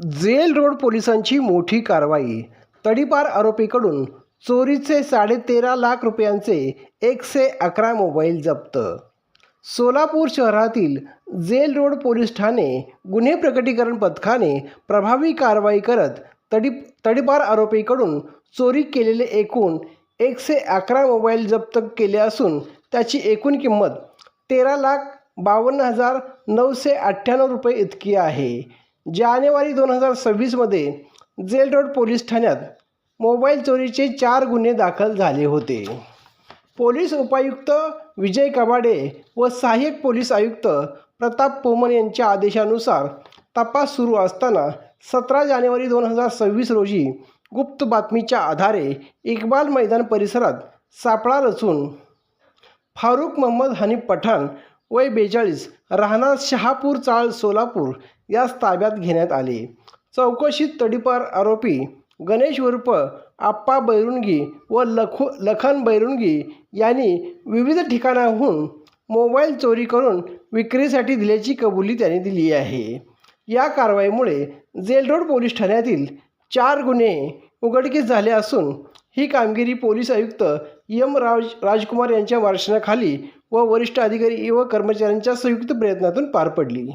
Gel road पोलिसांची मोठी कारवाई. तडीपार आरोपीकडून चोरीचे साडेतेरा लाख रुपयांचे एकशे अकरा मोबाईल जप्त. सोलापूर शहरातील जेल रोड पोलीस ठाणे गुन्हे प्रकटीकरण पथकाने प्रभावी कारवाई करत तडी तडीपार आरोपीकडून चोरी केलेले एकूण एकशे अकरा मोबाईल जप्त केले असून त्याची एकूण किंमत तेरा लाख बावन्न हजार नऊशे अठ्ठ्याण्णव रुपये इतकी आहे. जानेवारी दोन हजार सव्वीसमध्ये जेल रोड पोलीस ठाण्यात मोबाईल चोरीचे चार गुन्हे दाखल झाले होते. पोलीस उपायुक्त विजय कबाडे व सहाय्यक पोलीस आयुक्त प्रताप पोमन यांच्या आदेशानुसार तपास सुरू असताना सतरा जानेवारी दोन हजार सव्वीस रोजी गुप्त बातमीच्या आधारे इक्बाल मैदान परिसरात सापळा रचून फारुख मोहम्मद हनीफ पठाण वय बेचाळीस राहणार शहापूर चाळ सोलापूर यास ताब्यात घेण्यात आले. चौकशीत तडीपार आरोपी गणेश उर्फ आप्पा बैरुंगी व लखु लखन बैरुंगी यांनी विविध ठिकाणाहून मोबाईल चोरी करून विक्रीसाठी दिल्याची कबुली त्यांनी दिली आहे. या कारवाईमुळे जेलरोड पोलीस ठाण्यातील चार गुन्हे उघडकीस झाले असून ही कामगिरी पोलीस आयुक्त यम राज राजकुमार यांच्या मार्गदर्शनाखाली व वरिष्ठ अधिकारी व कर्मचाऱ्यांच्या संयुक्त प्रयत्नातून पार पडली.